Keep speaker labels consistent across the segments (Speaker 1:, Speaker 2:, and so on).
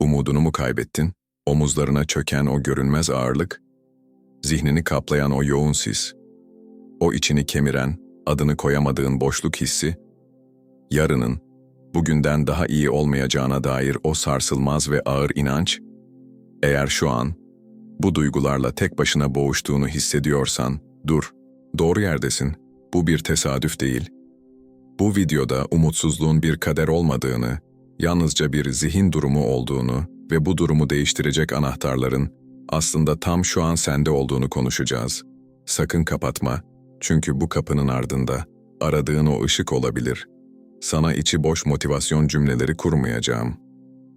Speaker 1: Umudunu mu kaybettin? Omuzlarına çöken o görünmez ağırlık? Zihnini kaplayan o yoğun sis? O içini kemiren, adını koyamadığın boşluk hissi? Yarının, bugünden daha iyi olmayacağına dair o sarsılmaz ve ağır inanç? Eğer şu an, bu duygularla tek başına boğuştuğunu hissediyorsan, dur, doğru yerdesin. Bu bir tesadüf değil. Bu videoda umutsuzluğun bir kader olmadığını, yalnızca bir zihin durumu olduğunu ve bu durumu değiştirecek anahtarların aslında tam şu an sende olduğunu konuşacağız. Sakın kapatma, çünkü bu kapının ardında aradığın o ışık olabilir. Sana içi boş motivasyon cümleleri kurmayacağım.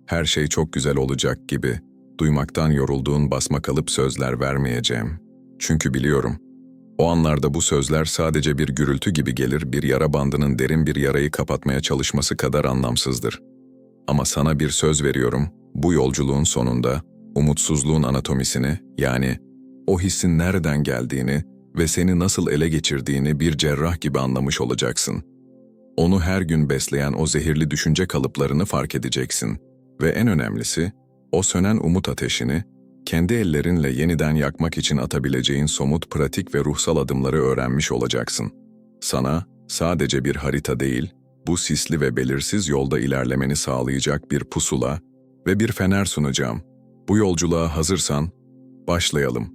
Speaker 1: Her şey çok güzel olacak gibi, duymaktan yorulduğun basma kalıp sözler vermeyeceğim. Çünkü biliyorum, o anlarda bu sözler sadece bir gürültü gibi gelir, bir yara bandının derin bir yarayı kapatmaya çalışması kadar anlamsızdır. Ama sana bir söz veriyorum, bu yolculuğun sonunda umutsuzluğun anatomisini, yani o hissin nereden geldiğini ve seni nasıl ele geçirdiğini bir cerrah gibi anlamış olacaksın. Onu her gün besleyen o zehirli düşünce kalıplarını fark edeceksin ve en önemlisi, o sönen umut ateşini kendi ellerinle yeniden yakmak için atabileceğin somut pratik ve ruhsal adımları öğrenmiş olacaksın. Sana sadece bir harita değil, bu sisli ve belirsiz yolda ilerlemeni sağlayacak bir pusula ve bir fener sunacağım. Bu yolculuğa hazırsan, başlayalım.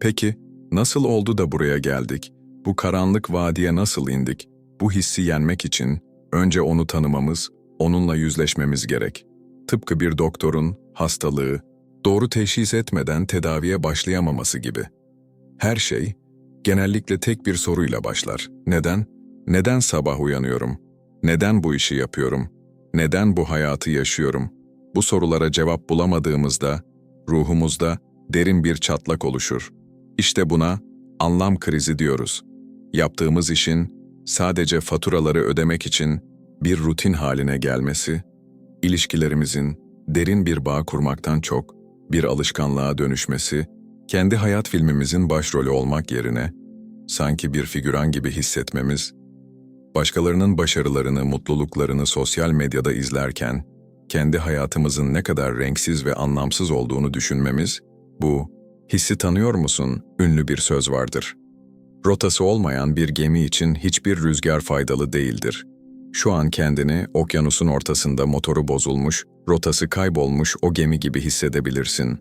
Speaker 1: Peki, nasıl oldu da buraya geldik? Bu karanlık vadiye nasıl indik? Bu hissi yenmek için önce onu tanımamız, onunla yüzleşmemiz gerek. Tıpkı bir doktorun hastalığı, doğru teşhis etmeden tedaviye başlayamaması gibi. Her şey genellikle tek bir soruyla başlar. Neden? Neden sabah uyanıyorum? Neden bu işi yapıyorum? Neden bu hayatı yaşıyorum? Bu sorulara cevap bulamadığımızda ruhumuzda derin bir çatlak oluşur. İşte buna anlam krizi diyoruz. Yaptığımız işin sadece faturaları ödemek için bir rutin haline gelmesi, ilişkilerimizin derin bir bağ kurmaktan çok bir alışkanlığa dönüşmesi, kendi hayat filmimizin başrolü olmak yerine sanki bir figüran gibi hissetmemiz, başkalarının başarılarını, mutluluklarını sosyal medyada izlerken kendi hayatımızın ne kadar renksiz ve anlamsız olduğunu düşünmemiz, bu hissi tanıyor musun ünlü bir söz vardır. Rotası olmayan bir gemi için hiçbir rüzgar faydalı değildir. Şu an kendini okyanusun ortasında motoru bozulmuş, rotası kaybolmuş o gemi gibi hissedebilirsin.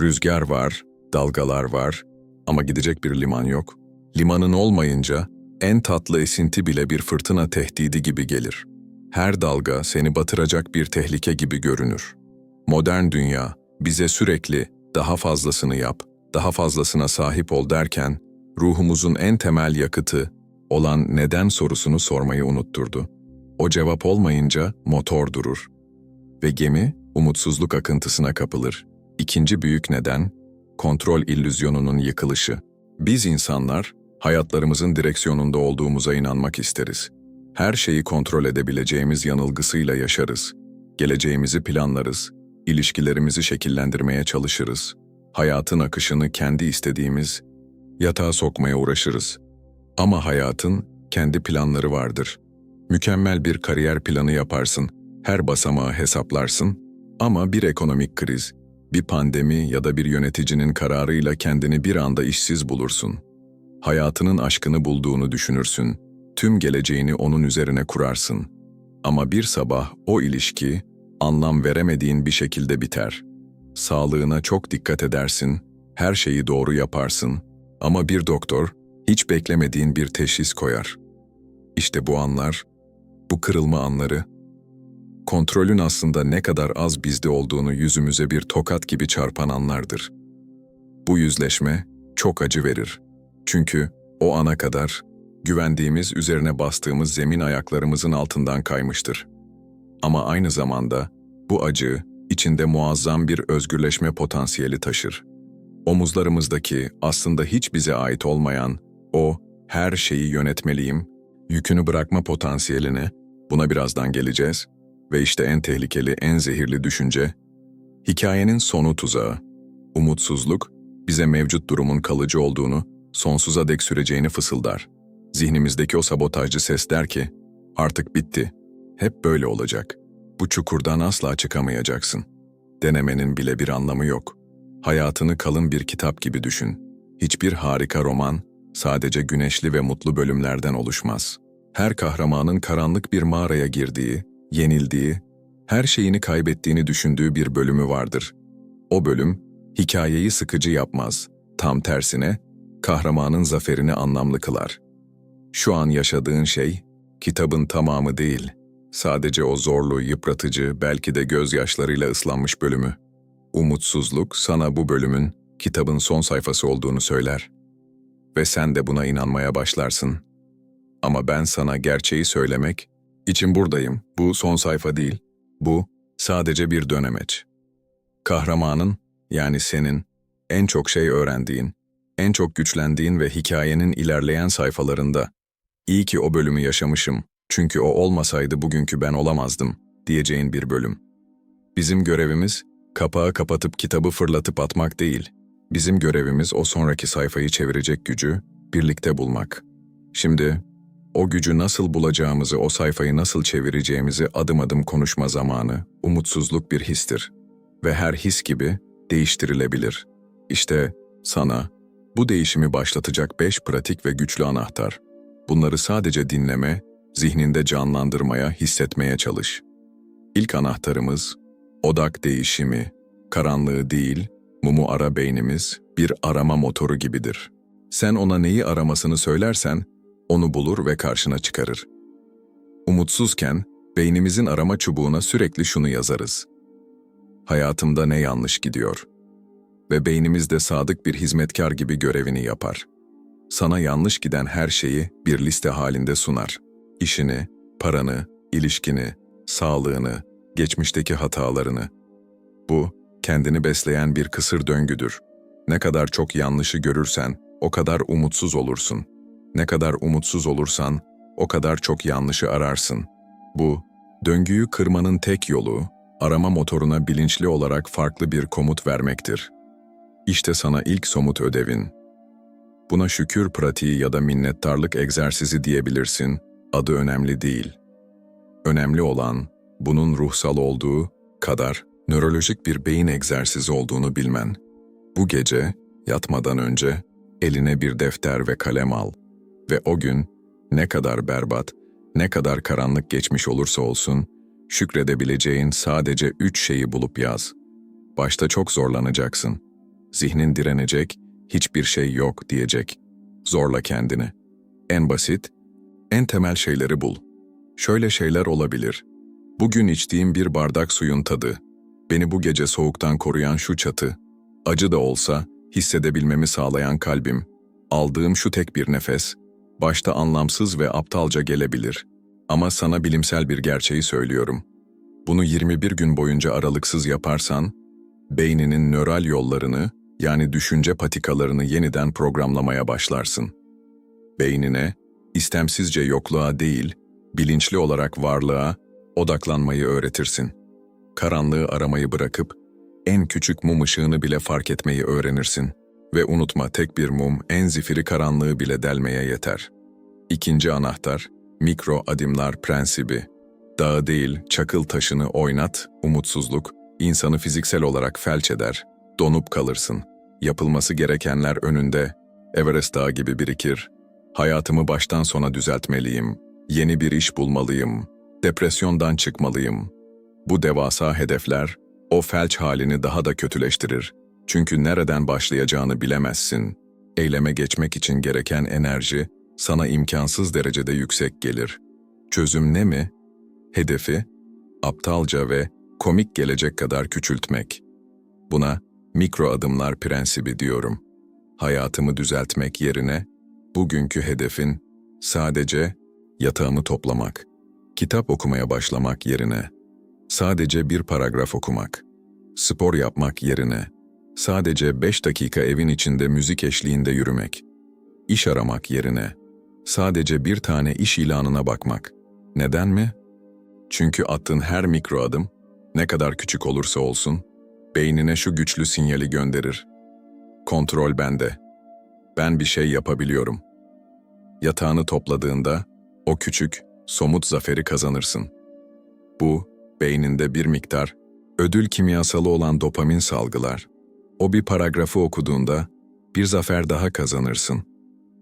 Speaker 1: Rüzgar var, dalgalar var ama gidecek bir liman yok. Limanın olmayınca en tatlı esinti bile bir fırtına tehdidi gibi gelir. Her dalga seni batıracak bir tehlike gibi görünür. Modern dünya bize sürekli daha fazlasını yap, daha fazlasına sahip ol derken ruhumuzun en temel yakıtı olan neden sorusunu sormayı unutturdu. O cevap olmayınca motor durur ve gemi umutsuzluk akıntısına kapılır. İkinci büyük neden, kontrol illüzyonunun yıkılışı. Biz insanlar, hayatlarımızın direksiyonunda olduğumuza inanmak isteriz. Her şeyi kontrol edebileceğimiz yanılgısıyla yaşarız. Geleceğimizi planlarız, ilişkilerimizi şekillendirmeye çalışırız. Hayatın akışını kendi istediğimiz yatağa sokmaya uğraşırız. Ama hayatın kendi planları vardır. Mükemmel bir kariyer planı yaparsın, her basamağı hesaplarsın ama bir ekonomik kriz, bir pandemi ya da bir yöneticinin kararıyla kendini bir anda işsiz bulursun. Hayatının aşkını bulduğunu düşünürsün, tüm geleceğini onun üzerine kurarsın. Ama bir sabah o ilişki, anlam veremediğin bir şekilde biter. Sağlığına çok dikkat edersin, her şeyi doğru yaparsın ama bir doktor hiç beklemediğin bir teşhis koyar. İşte bu anlar, bu kırılma anları, kontrolün aslında ne kadar az bizde olduğunu yüzümüze bir tokat gibi çarpan anlardır. Bu yüzleşme çok acı verir. Çünkü o ana kadar güvendiğimiz, üzerine bastığımız zemin ayaklarımızın altından kaymıştır. Ama aynı zamanda bu acı içinde muazzam bir özgürleşme potansiyeli taşır. Omuzlarımızdaki aslında hiç bize ait olmayan o her şeyi yönetmeliyim, yükünü bırakma potansiyeline, buna birazdan geleceğiz, ve işte en tehlikeli, en zehirli düşünce, hikayenin sonu tuzağı. Umutsuzluk, bize mevcut durumun kalıcı olduğunu, sonsuza dek süreceğini fısıldar. Zihnimizdeki o sabotajcı ses der ki, artık bitti, hep böyle olacak. Bu çukurdan asla çıkamayacaksın. Denemenin bile bir anlamı yok. Hayatını kalın bir kitap gibi düşün. Hiçbir harika roman sadece güneşli ve mutlu bölümlerden oluşmaz. Her kahramanın karanlık bir mağaraya girdiği, yenildiği, her şeyini kaybettiğini düşündüğü bir bölümü vardır. O bölüm hikayeyi sıkıcı yapmaz. Tam tersine kahramanın zaferini anlamlı kılar. Şu an yaşadığın şey kitabın tamamı değil. Sadece o zorlu, yıpratıcı, belki de gözyaşlarıyla ıslanmış bölümü. Umutsuzluk sana bu bölümün kitabın son sayfası olduğunu söyler. Ve sen de buna inanmaya başlarsın. Ama ben sana gerçeği söylemek için buradayım. Bu son sayfa değil. Bu sadece bir dönemeç. Kahramanın, yani senin, en çok şey öğrendiğin, en çok güçlendiğin ve hikayenin ilerleyen sayfalarında İyi ki o bölümü yaşamışım, çünkü o olmasaydı bugünkü ben olamazdım, diyeceğin bir bölüm. Bizim görevimiz, kapağı kapatıp kitabı fırlatıp atmak değil. Bizim görevimiz o sonraki sayfayı çevirecek gücü birlikte bulmak. Şimdi, o gücü nasıl bulacağımızı, o sayfayı nasıl çevireceğimizi adım adım konuşma zamanı, umutsuzluk bir histir. Ve her his gibi değiştirilebilir. İşte sana bu değişimi başlatacak beş pratik ve güçlü anahtar. Bunları sadece dinleme, zihninde canlandırmaya, hissetmeye çalış. İlk anahtarımız, odak değişimi, karanlığı değil, mumu ara beynimiz bir arama motoru gibidir. Sen ona neyi aramasını söylersen, onu bulur ve karşına çıkarır. Umutsuzken, beynimizin arama çubuğuna sürekli şunu yazarız. Hayatımda ne yanlış gidiyor? Ve beynimiz de sadık bir hizmetkar gibi görevini yapar sana yanlış giden her şeyi bir liste halinde sunar. İşini, paranı, ilişkini, sağlığını, geçmişteki hatalarını. Bu, kendini besleyen bir kısır döngüdür. Ne kadar çok yanlışı görürsen, o kadar umutsuz olursun. Ne kadar umutsuz olursan, o kadar çok yanlışı ararsın. Bu, döngüyü kırmanın tek yolu, arama motoruna bilinçli olarak farklı bir komut vermektir. İşte sana ilk somut ödevin. Buna şükür pratiği ya da minnettarlık egzersizi diyebilirsin, adı önemli değil. Önemli olan, bunun ruhsal olduğu kadar nörolojik bir beyin egzersizi olduğunu bilmen. Bu gece, yatmadan önce, eline bir defter ve kalem al ve o gün ne kadar berbat, ne kadar karanlık geçmiş olursa olsun, şükredebileceğin sadece üç şeyi bulup yaz. Başta çok zorlanacaksın. Zihnin direnecek hiçbir şey yok diyecek. Zorla kendini. En basit, en temel şeyleri bul. Şöyle şeyler olabilir. Bugün içtiğim bir bardak suyun tadı, beni bu gece soğuktan koruyan şu çatı, acı da olsa hissedebilmemi sağlayan kalbim, aldığım şu tek bir nefes, başta anlamsız ve aptalca gelebilir. Ama sana bilimsel bir gerçeği söylüyorum. Bunu 21 gün boyunca aralıksız yaparsan, beyninin nöral yollarını yani düşünce patikalarını yeniden programlamaya başlarsın. Beynine, istemsizce yokluğa değil, bilinçli olarak varlığa odaklanmayı öğretirsin. Karanlığı aramayı bırakıp, en küçük mum ışığını bile fark etmeyi öğrenirsin. Ve unutma tek bir mum en zifiri karanlığı bile delmeye yeter. İkinci anahtar, mikro adimlar prensibi. Dağı değil, çakıl taşını oynat, umutsuzluk, insanı fiziksel olarak felç eder, donup kalırsın. Yapılması gerekenler önünde, Everest Dağı gibi birikir. Hayatımı baştan sona düzeltmeliyim. Yeni bir iş bulmalıyım. Depresyondan çıkmalıyım. Bu devasa hedefler, o felç halini daha da kötüleştirir. Çünkü nereden başlayacağını bilemezsin. Eyleme geçmek için gereken enerji, sana imkansız derecede yüksek gelir. Çözüm ne mi? Hedefi, aptalca ve komik gelecek kadar küçültmek. Buna mikro adımlar prensibi diyorum. Hayatımı düzeltmek yerine bugünkü hedefin sadece yatağımı toplamak, kitap okumaya başlamak yerine sadece bir paragraf okumak, spor yapmak yerine sadece beş dakika evin içinde müzik eşliğinde yürümek, iş aramak yerine sadece bir tane iş ilanına bakmak. Neden mi? Çünkü attığın her mikro adım, ne kadar küçük olursa olsun, beynine şu güçlü sinyali gönderir. Kontrol bende. Ben bir şey yapabiliyorum. Yatağını topladığında o küçük, somut zaferi kazanırsın. Bu, beyninde bir miktar ödül kimyasalı olan dopamin salgılar. O bir paragrafı okuduğunda bir zafer daha kazanırsın.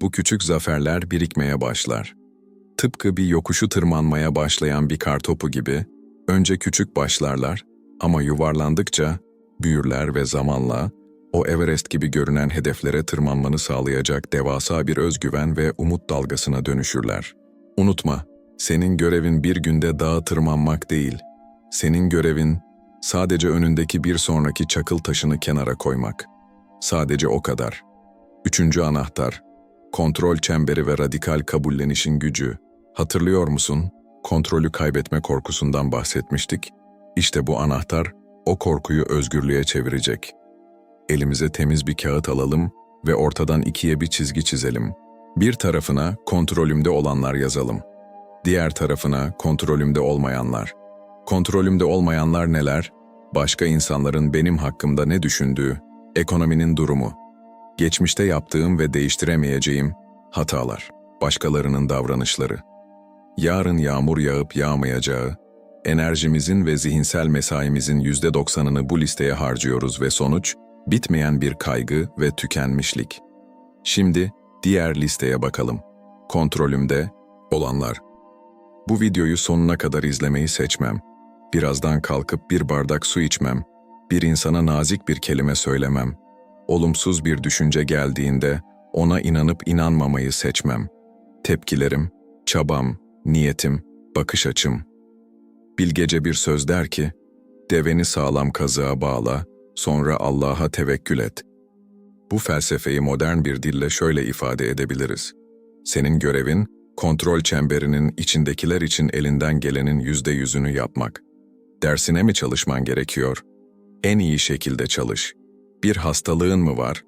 Speaker 1: Bu küçük zaferler birikmeye başlar. Tıpkı bir yokuşu tırmanmaya başlayan bir kartopu gibi önce küçük başlarlar ama yuvarlandıkça büyürler ve zamanla o Everest gibi görünen hedeflere tırmanmanı sağlayacak devasa bir özgüven ve umut dalgasına dönüşürler. Unutma, senin görevin bir günde dağa tırmanmak değil. Senin görevin sadece önündeki bir sonraki çakıl taşını kenara koymak. Sadece o kadar. Üçüncü anahtar, kontrol çemberi ve radikal kabullenişin gücü. Hatırlıyor musun? Kontrolü kaybetme korkusundan bahsetmiştik. İşte bu anahtar o korkuyu özgürlüğe çevirecek. Elimize temiz bir kağıt alalım ve ortadan ikiye bir çizgi çizelim. Bir tarafına kontrolümde olanlar yazalım. Diğer tarafına kontrolümde olmayanlar. Kontrolümde olmayanlar neler? Başka insanların benim hakkımda ne düşündüğü, ekonominin durumu, geçmişte yaptığım ve değiştiremeyeceğim hatalar, başkalarının davranışları. Yarın yağmur yağıp yağmayacağı, enerjimizin ve zihinsel mesaimizin yüzde doksanını bu listeye harcıyoruz ve sonuç, bitmeyen bir kaygı ve tükenmişlik. Şimdi diğer listeye bakalım. Kontrolümde olanlar. Bu videoyu sonuna kadar izlemeyi seçmem. Birazdan kalkıp bir bardak su içmem. Bir insana nazik bir kelime söylemem. Olumsuz bir düşünce geldiğinde ona inanıp inanmamayı seçmem. Tepkilerim, çabam, niyetim, bakış açım. Bilgece bir söz der ki, deveni sağlam kazığa bağla, sonra Allah'a tevekkül et. Bu felsefeyi modern bir dille şöyle ifade edebiliriz. Senin görevin, kontrol çemberinin içindekiler için elinden gelenin yüzde yüzünü yapmak. Dersine mi çalışman gerekiyor? En iyi şekilde çalış. Bir hastalığın mı var?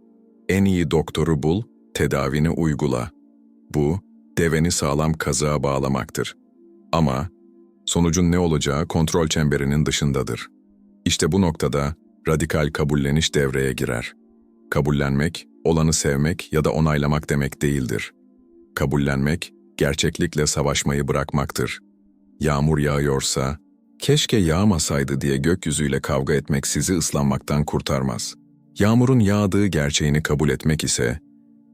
Speaker 1: En iyi doktoru bul, tedavini uygula. Bu, deveni sağlam kazığa bağlamaktır. Ama sonucun ne olacağı kontrol çemberinin dışındadır. İşte bu noktada radikal kabulleniş devreye girer. Kabullenmek, olanı sevmek ya da onaylamak demek değildir. Kabullenmek, gerçeklikle savaşmayı bırakmaktır. Yağmur yağıyorsa, keşke yağmasaydı diye gökyüzüyle kavga etmek sizi ıslanmaktan kurtarmaz. Yağmurun yağdığı gerçeğini kabul etmek ise,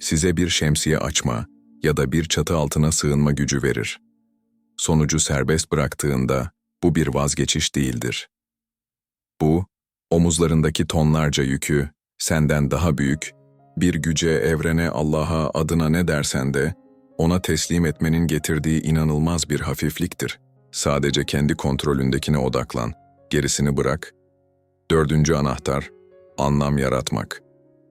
Speaker 1: size bir şemsiye açma ya da bir çatı altına sığınma gücü verir. Sonucu serbest bıraktığında, bu bir vazgeçiş değildir. Bu, omuzlarındaki tonlarca yükü, senden daha büyük, bir güce, evrene, Allah'a adına ne dersen de, ona teslim etmenin getirdiği inanılmaz bir hafifliktir. Sadece kendi kontrolündekine odaklan, gerisini bırak. Dördüncü anahtar, anlam yaratmak.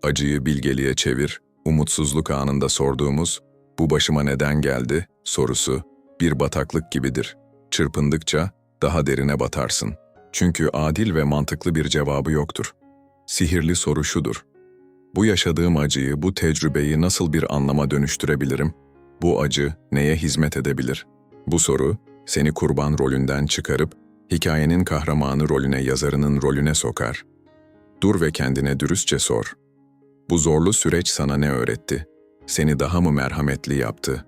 Speaker 1: Acıyı bilgeliğe çevir, umutsuzluk anında sorduğumuz, bu başıma neden geldi sorusu, bir bataklık gibidir. Çırpındıkça daha derine batarsın. Çünkü adil ve mantıklı bir cevabı yoktur. Sihirli soru şudur. Bu yaşadığım acıyı, bu tecrübeyi nasıl bir anlama dönüştürebilirim? Bu acı neye hizmet edebilir? Bu soru, seni kurban rolünden çıkarıp, hikayenin kahramanı rolüne, yazarının rolüne sokar. Dur ve kendine dürüstçe sor. Bu zorlu süreç sana ne öğretti? Seni daha mı merhametli yaptı?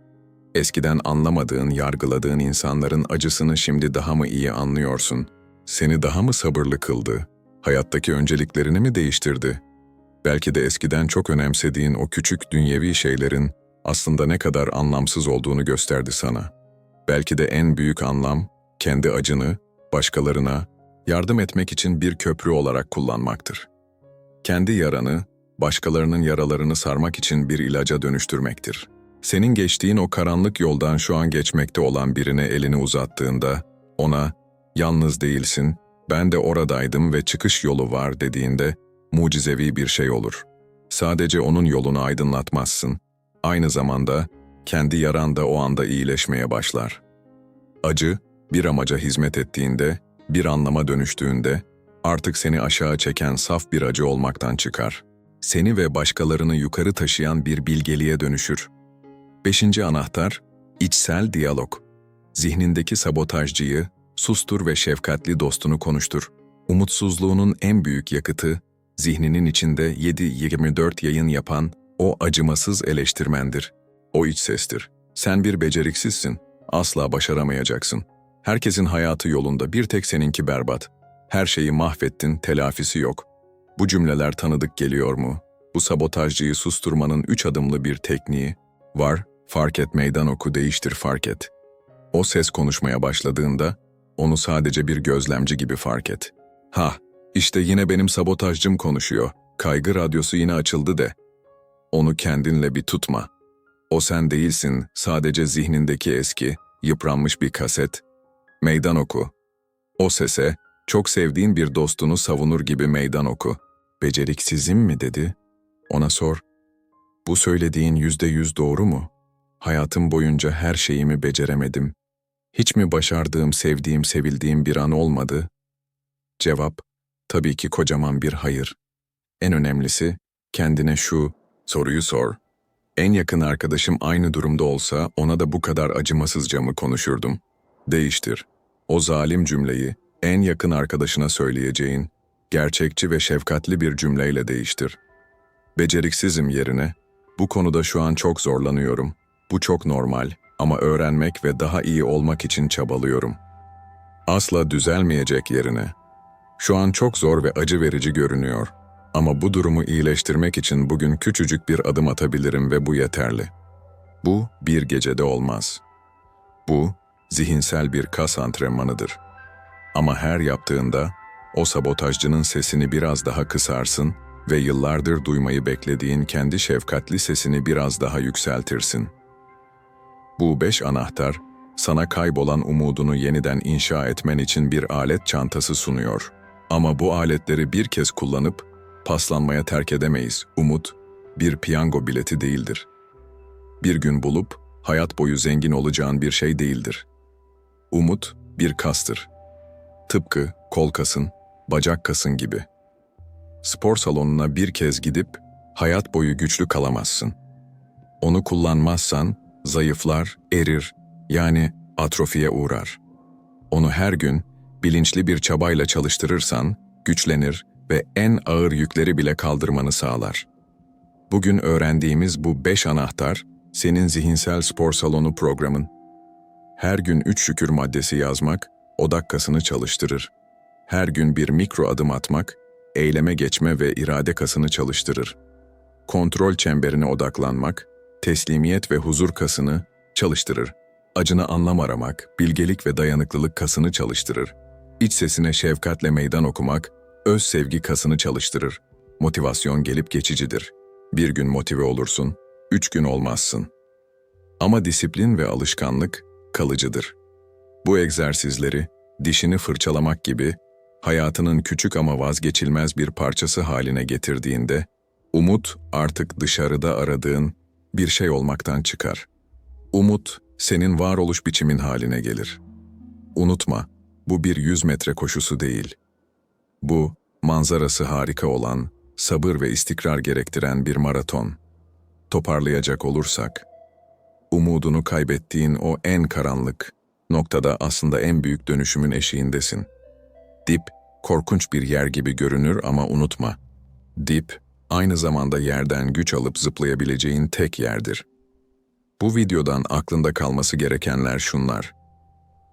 Speaker 1: Eskiden anlamadığın, yargıladığın insanların acısını şimdi daha mı iyi anlıyorsun? Seni daha mı sabırlı kıldı? Hayattaki önceliklerini mi değiştirdi? Belki de eskiden çok önemsediğin o küçük dünyevi şeylerin aslında ne kadar anlamsız olduğunu gösterdi sana. Belki de en büyük anlam, kendi acını, başkalarına, yardım etmek için bir köprü olarak kullanmaktır. Kendi yaranı, başkalarının yaralarını sarmak için bir ilaca dönüştürmektir. Senin geçtiğin o karanlık yoldan şu an geçmekte olan birine elini uzattığında, ona, yalnız değilsin, ben de oradaydım ve çıkış yolu var dediğinde, mucizevi bir şey olur. Sadece onun yolunu aydınlatmazsın, aynı zamanda kendi yaran da o anda iyileşmeye başlar. Acı, bir amaca hizmet ettiğinde, bir anlama dönüştüğünde, artık seni aşağı çeken saf bir acı olmaktan çıkar. Seni ve başkalarını yukarı taşıyan bir bilgeliğe dönüşür. Beşinci anahtar, içsel diyalog. Zihnindeki sabotajcıyı, sustur ve şefkatli dostunu konuştur. Umutsuzluğunun en büyük yakıtı, zihninin içinde 7-24 yayın yapan o acımasız eleştirmendir. O iç sestir. Sen bir beceriksizsin, asla başaramayacaksın. Herkesin hayatı yolunda, bir tek seninki berbat. Her şeyi mahvettin, telafisi yok. Bu cümleler tanıdık geliyor mu? Bu sabotajcıyı susturmanın üç adımlı bir tekniği. Var, fark et meydan oku, değiştir fark et. O ses konuşmaya başladığında, onu sadece bir gözlemci gibi fark et. Ha, işte yine benim sabotajcım konuşuyor. Kaygı radyosu yine açıldı de. Onu kendinle bir tutma. O sen değilsin, sadece zihnindeki eski, yıpranmış bir kaset. Meydan oku. O sese, çok sevdiğin bir dostunu savunur gibi meydan oku. Beceriksizim mi dedi? Ona sor. Bu söylediğin yüzde yüz doğru mu? Hayatım boyunca her şeyimi beceremedim. Hiç mi başardığım, sevdiğim, sevildiğim bir an olmadı? Cevap, tabii ki kocaman bir hayır. En önemlisi, kendine şu soruyu sor. En yakın arkadaşım aynı durumda olsa ona da bu kadar acımasızca mı konuşurdum? Değiştir. O zalim cümleyi en yakın arkadaşına söyleyeceğin, gerçekçi ve şefkatli bir cümleyle değiştir. Beceriksizim yerine, bu konuda şu an çok zorlanıyorum. Bu çok normal ama öğrenmek ve daha iyi olmak için çabalıyorum. Asla düzelmeyecek yerine, şu an çok zor ve acı verici görünüyor. Ama bu durumu iyileştirmek için bugün küçücük bir adım atabilirim ve bu yeterli. Bu bir gecede olmaz. Bu zihinsel bir kas antrenmanıdır. Ama her yaptığında o sabotajcının sesini biraz daha kısarsın ve yıllardır duymayı beklediğin kendi şefkatli sesini biraz daha yükseltirsin. Bu beş anahtar, sana kaybolan umudunu yeniden inşa etmen için bir alet çantası sunuyor. Ama bu aletleri bir kez kullanıp paslanmaya terk edemeyiz. Umut, bir piyango bileti değildir. Bir gün bulup, hayat boyu zengin olacağın bir şey değildir. Umut, bir kastır. Tıpkı kol kasın, bacak kasın gibi. Spor salonuna bir kez gidip, hayat boyu güçlü kalamazsın. Onu kullanmazsan, zayıflar, erir, yani atrofiye uğrar. Onu her gün, bilinçli bir çabayla çalıştırırsan, güçlenir ve en ağır yükleri bile kaldırmanı sağlar. Bugün öğrendiğimiz bu beş anahtar, senin zihinsel spor salonu programın. Her gün üç şükür maddesi yazmak, odak kasını çalıştırır. Her gün bir mikro adım atmak, eyleme geçme ve irade kasını çalıştırır. Kontrol çemberine odaklanmak, teslimiyet ve huzur kasını çalıştırır. Acını anlam aramak, bilgelik ve dayanıklılık kasını çalıştırır. İç sesine şefkatle meydan okumak, öz sevgi kasını çalıştırır. Motivasyon gelip geçicidir. Bir gün motive olursun, üç gün olmazsın. Ama disiplin ve alışkanlık kalıcıdır. Bu egzersizleri dişini fırçalamak gibi hayatının küçük ama vazgeçilmez bir parçası haline getirdiğinde, umut artık dışarıda aradığın bir şey olmaktan çıkar. Umut, senin varoluş biçimin haline gelir. Unutma, bu bir yüz metre koşusu değil. Bu, manzarası harika olan, sabır ve istikrar gerektiren bir maraton. Toparlayacak olursak, umudunu kaybettiğin o en karanlık noktada aslında en büyük dönüşümün eşiğindesin. Dip, korkunç bir yer gibi görünür ama unutma. Dip, aynı zamanda yerden güç alıp zıplayabileceğin tek yerdir. Bu videodan aklında kalması gerekenler şunlar.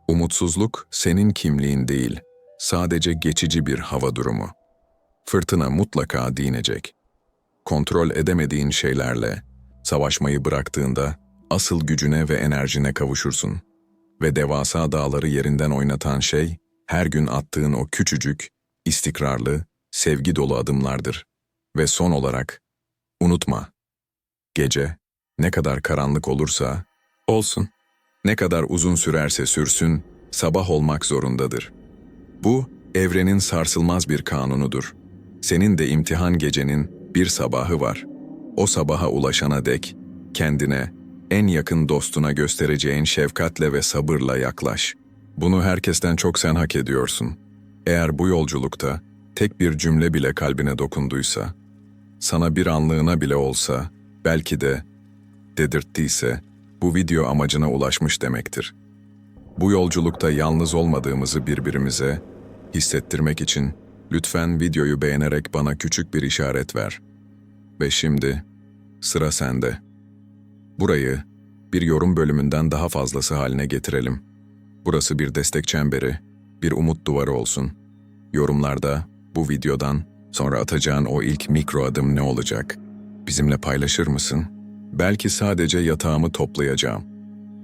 Speaker 1: Umutsuzluk senin kimliğin değil, sadece geçici bir hava durumu. Fırtına mutlaka dinecek. Kontrol edemediğin şeylerle, savaşmayı bıraktığında asıl gücüne ve enerjine kavuşursun. Ve devasa dağları yerinden oynatan şey, her gün attığın o küçücük, istikrarlı, sevgi dolu adımlardır. Ve son olarak, unutma, gece ne kadar karanlık olursa olsun, ne kadar uzun sürerse sürsün, sabah olmak zorundadır. Bu, evrenin sarsılmaz bir kanunudur. Senin de imtihan gecenin bir sabahı var. O sabaha ulaşana dek, kendine, en yakın dostuna göstereceğin şefkatle ve sabırla yaklaş. Bunu herkesten çok sen hak ediyorsun. Eğer bu yolculukta tek bir cümle bile kalbine dokunduysa, sana bir anlığına bile olsa, belki de dedirttiyse, bu video amacına ulaşmış demektir. Bu yolculukta yalnız olmadığımızı birbirimize hissettirmek için lütfen videoyu beğenerek bana küçük bir işaret ver. Ve şimdi sıra sende. Burayı bir yorum bölümünden daha fazlası haline getirelim. Burası bir destek çemberi, bir umut duvarı olsun. Yorumlarda bu videodan sonra atacağın o ilk mikro adım ne olacak? Bizimle paylaşır mısın? Belki sadece yatağımı toplayacağım.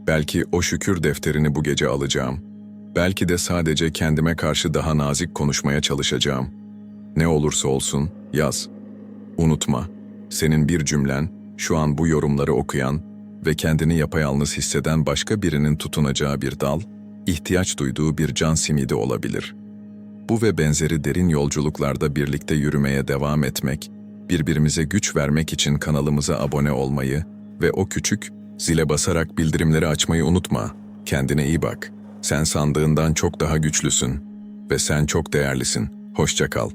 Speaker 1: Belki o şükür defterini bu gece alacağım. Belki de sadece kendime karşı daha nazik konuşmaya çalışacağım. Ne olursa olsun yaz. Unutma, senin bir cümlen şu an bu yorumları okuyan ve kendini yapayalnız hisseden başka birinin tutunacağı bir dal, ihtiyaç duyduğu bir can simidi olabilir. Bu ve benzeri derin yolculuklarda birlikte yürümeye devam etmek, birbirimize güç vermek için kanalımıza abone olmayı ve o küçük zile basarak bildirimleri açmayı unutma. Kendine iyi bak. Sen sandığından çok daha güçlüsün ve sen çok değerlisin. Hoşça kal.